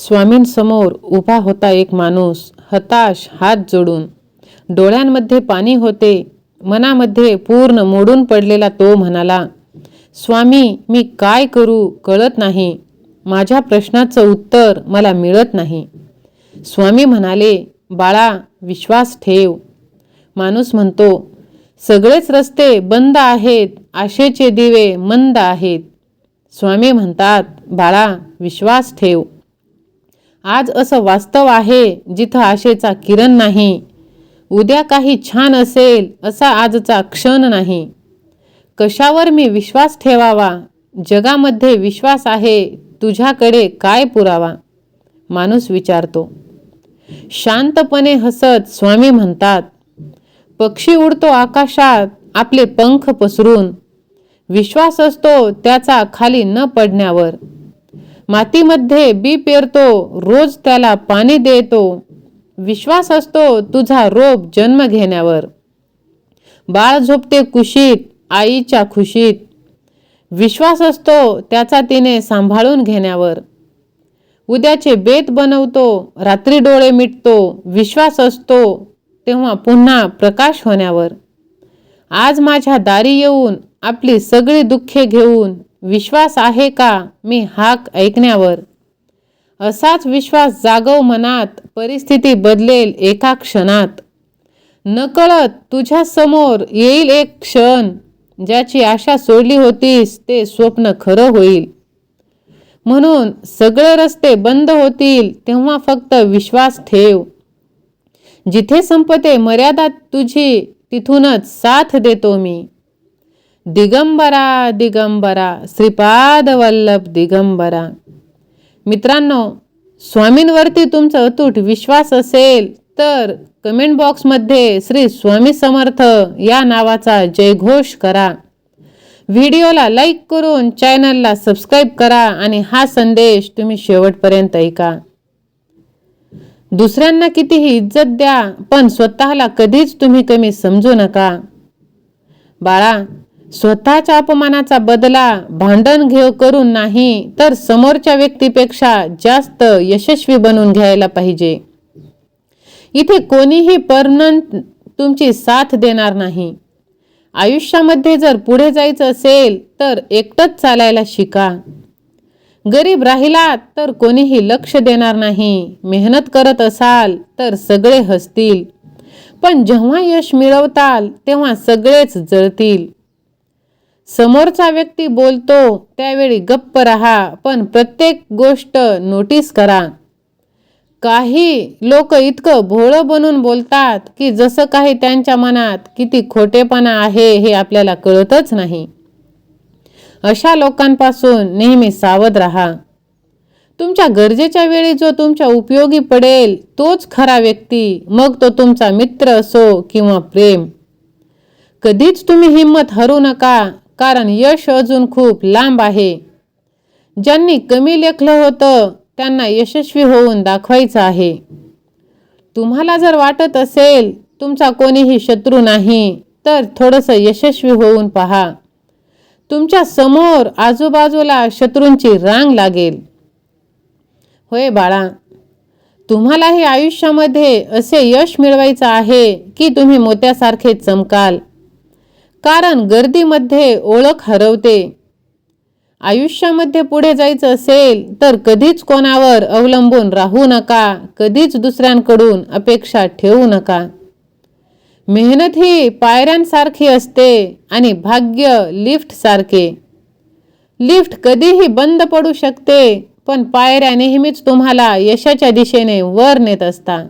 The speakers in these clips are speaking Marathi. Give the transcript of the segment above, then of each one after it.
स्वामींसमोर उभा होता एक माणूस हताश हात जोडून. डोळ्यांमध्ये पाणी होते मनामध्ये पूर्ण मोडून पडलेला तो म्हणाला स्वामी मी काय करू कळत नाही. माझ्या प्रश्नाचं उत्तर मला मिळत नाही. स्वामी म्हणाले बाळा विश्वास ठेव. माणूस म्हणतो सगळेच रस्ते बंद आहेत आशेचे दिवे मंद आहेत. स्वामी म्हणतात बाळा विश्वास ठेव. आज असं वास्तव आहे जिथं आशेचा किरण नाही. उद्या काही छान असेल असा आजचा क्षण नाही. कशावर मी विश्वास ठेवावा? जगामध्ये विश्वास आहे तुझ्याकडे काय पुरावा? माणूस विचारतो. शांतपणे हसत स्वामी म्हणतात पक्षी उडतो आकाशात आपले पंख पसरून. विश्वास असतो त्याचा खाली न पडण्यावर. मातीमध्ये बी पेरतो रोज त्याला पाणी देतो. विश्वास असतो तुझा रोप जन्म घेण्यावर. बाळ झोपते कुशीत आईच्या खुशीत. विश्वास असतो त्याचा तिने सांभाळून घेण्यावर. उद्याचे बेत बनवतो रात्री डोळे मिटतो विश्वास असतो तेव्हा पुन्हा प्रकाश होण्यावर. आज माझ्या दारी येऊन आपली सगळी दुःखे घेऊन विश्वास आहे का? मी हाक ऐकण्यावर. असाच विश्वास जागव मनात परिस्थिती बदलेल एका क्षणात. नकळत तुझ्या समोर येईल एक क्षण ज्याची आशा सोडली होतीस ते स्वप्न खरं होईल. म्हणून सगळे रस्ते बंद होतील तेव्हा फक्त विश्वास ठेव. जिथे संपते मर्यादा तुझी तिथूनच साथ देतो मी. दिगंबरा दिगंबरा श्रीपाद वल्लभ दिगंबरा. मित्रांनो स्वामींवरती तुमचा अतूट विश्वास असेल तर कमेंट बॉक्समध्ये श्री स्वामी समर्थ या नावाचा जयघोष करा. व्हिडिओला लाईक करून चॅनलला सबस्क्राईब करा आणि हा संदेश तुम्ही शेवटपर्यंत ऐका. दुसऱ्यांना कितीही इज्जत द्या पण स्वतःला कधीच तुम्ही कमी समजू नका. बाळा स्वतःच्या अपमानाचा बदला भांडण घेव करून नाही तर समोरच्या व्यक्तीपेक्षा जास्त यशस्वी बनून घ्यायला पाहिजे. इथे कोणीही परमनंट तुमची साथ देणार नाही. आयुष्यामध्ये जर पुढे जायचं असेल तर एकटंच चालायला शिका. गरीब राहिलात तर कोणीही लक्ष देणार नाही. मेहनत करत असाल तर सगळे हसतील. पण जेव्हा यश मिळवताल तेव्हा सगळेच जळतील. समोरचा व्यक्ती बोलतो त्यावेळी गप्प राहा पण प्रत्येक गोष्ट नोटीस करा. काही लोक इतकं भोळं बनून बोलतात की जसं काही त्यांच्या मनात किती खोटेपणा आहे हे आपल्याला कळतच नाही. अशा लोकांपासून नेहमी सावध राहा. तुमच्या गरजेच्या वेळी जो तुमच्या उपयोगी पडेल तोच खरा व्यक्ती मग तो तुमचा मित्र असो किंवा प्रेम. कधीच तुम्ही हिंमत हरू नका कारण यश अजून खूप लांब आहे. ज्यांनी कमी लेखलं होतं त्यांना यशस्वी होऊन दाखवायचं आहे. तुम्हाला जर वाटत असेल तुमचा कोणीही शत्रू नाही तर थोडंसं यशस्वी होऊन पहा. तुमच्यासमोर आजूबाजूला शत्रूंची रांग लागेल. होय बाळा तुम्हालाही आयुष्यामध्ये असे यश मिळवायचं आहे की तुम्ही मोत्यासारखे चमकाल. कारण गर्दीमध्ये ओळख हरवते. आयुष्यामध्ये पुढे जायचं असेल तर कधीच कोणावर अवलंबून राहू नका कधीच दुसऱ्यांकडून अपेक्षा ठेवू नका. मेहनत ही पायऱ्यांसारखी असते आणि भाग्य लिफ्ट सारखे. लिफ्ट कधीही बंद पडू शकते पण पायऱ्या नेहमीच तुम्हाला यशाच्या दिशेने वर नेत असता.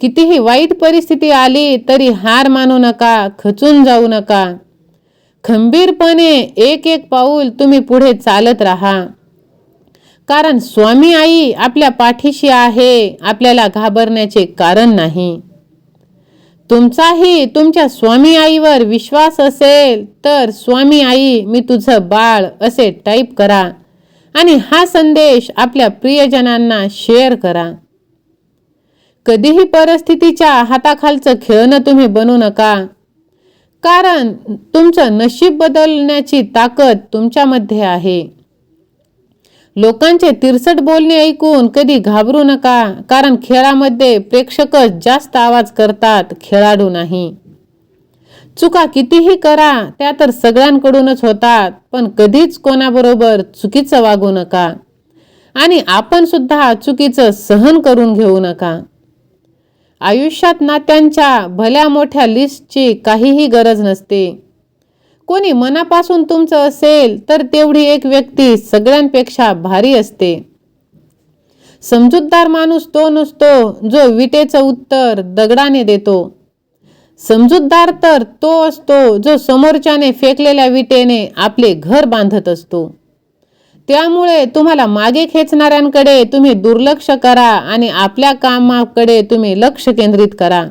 कितीही वाईट परिस्थिती आली तरी हार मानू नका खचून जाऊ नका. खंबीरपणे एक एक पाऊल तुम्ही पुढे चालत राहा. कारण स्वामी आई आपल्या पाठीशी आहे आपल्याला घाबरण्याचे कारण नाही. तुमचाही तुमच्या स्वामी आईवर विश्वास असेल तर स्वामी आई मी तुझं बाळ असे टाईप करा. आणि हा संदेश आपल्या प्रियजनांना शेअर करा. कधीही परिस्थितीच्या हाताखालचं खेळणं तुम्ही बनू नका. कारण तुमचं नशीब बदलण्याची ताकद तुमच्यामध्ये आहे. लोकांचे तिरसट बोलणे ऐकून कधी घाबरू नका कारण खेळामध्ये प्रेक्षकच जास्त आवाज करतात खेळाडू नाही. चुका कितीही करा त्या तर सगळ्यांकडूनच होतात पण कधीच कोणाबरोबर चुकीचं वागू नका. आणि आपण सुद्धा चुकीचं सहन करून घेऊ नका. आयुष्यात नात्यांच्या भल्या मोठ्या लिस्टची काहीही गरज नसते. कोणी मनापासून तुमचं असेल तर तेवढी एक व्यक्ती सगळ्यांपेक्षा भारी असते. समजूतदार माणूस तो नसतो जो विटेचं उत्तर दगडाने देतो. समजूतदार तर तो असतो जो समोरच्याने फेकलेल्या विटेने आपले घर बांधत असतो. त्यामुळे तुम्हाला मागे खेचणाऱ्यांकडे तुम्ही दुर्लक्ष करा आणि आपल्या कामाकडे तुम्ही लक्ष केंद्रित करा.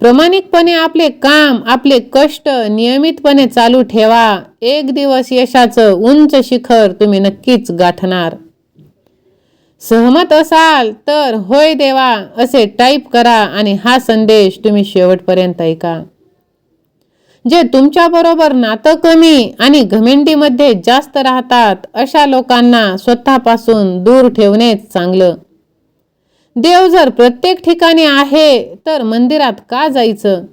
प्रामाणिकपणे आपले काम आपले कष्ट नियमितपणे चालू ठेवा. एक दिवस यशाचं उंच शिखर तुम्ही नक्कीच गाठणार. सहमत असाल तर होय देवा असे टाईप करा आणि हा संदेश तुम्ही शेवटपर्यंत ऐका. जे तुमच्याबरोबर नातं कमी आणि घमेंडीमध्ये जास्त राहतात अशा लोकांना स्वतःपासून दूर ठेवणेच चांगलं. देव जर प्रत्येक ठिकाणी आहे तर मंदिरात का जायचं?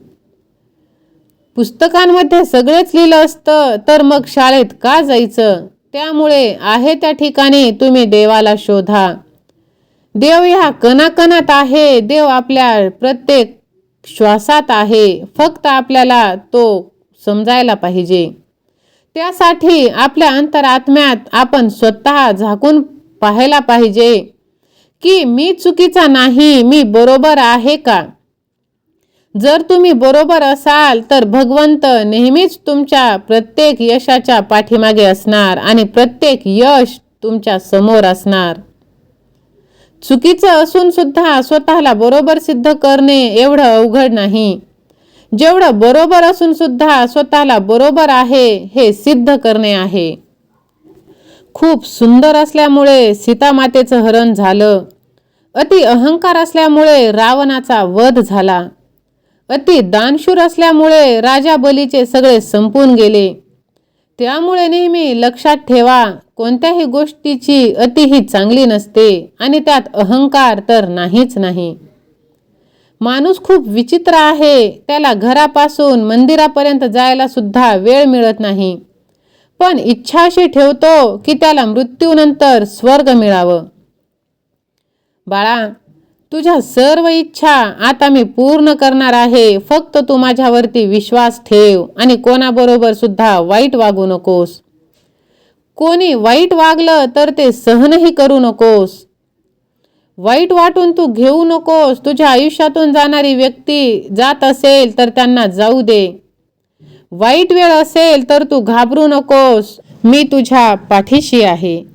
पुस्तकांमध्ये सगळेच लिहिलं असतं तर मग शाळेत का जायचं? त्यामुळे आहे त्या ठिकाणी तुम्ही देवाला शोधा. देव ह्या कणाकणात आहे देव आपल्या प्रत्येक श्वासात आहे. फक्त आपल्याला तो समजायला पाहिजे. त्यासाठी आपल्या अंतरात्म्यात आपण स्वतः झाकून पाहायला पाहिजे की मी चुकीचा नाही मी बरोबर आहे का? जर तुम्ही बरोबर असाल तर भगवंत नेहमीच तुमच्या प्रत्येक यशाच्या पाठीमागे असणार आणि प्रत्येक यश तुमच्यासमोर असणार. चुकीचं असून सुद्धा स्वतःला बरोबर सिद्ध करणे एवढं अवघड नाही. जेवढं बरोबर असून सुद्धा स्वतःला बरोबर आहे हे सिद्ध करणे आहे. खूप सुंदर असल्यामुळे सीतामातेचं हरण झालं. अति अहंकार असल्यामुळे रावणाचा वध झाला. अति दानशूर असल्यामुळे राजा बलीचे सगळे संपून गेले. त्यामुळे नेहमी लक्षात ठेवा कोणत्याही गोष्टीची अति ही चांगली नसते आणि त्यात अहंकार तर नाहीच नाही. माणूस खूप विचित्र आहे त्याला घरापासून मंदिरापर्यंत जायला सुद्धा वेळ मिळत नाही. पण इच्छा अशी ठेवतो की त्याला मृत्यूनंतर स्वर्ग मिळावं. बाळा तुझ्या सर्व इच्छा आता मी पूर्ण करणार आहे. फक्त तू माझ्यावरती विश्वास ठेव आणि कोणाबरोबर सुद्धा वाईट वागू नकोस. कोणी वाईट वागलं तर ते सहनही करू नकोस. वाईट वाटून तू घेऊ नकोस. तुझ्या आयुष्यातून जाणारी व्यक्ती जात असेल तर त्यांना जाऊ दे. वाईट वेळ असेल तर तू घाबरू नकोस. मी तुझ्या पाठीशी आहे.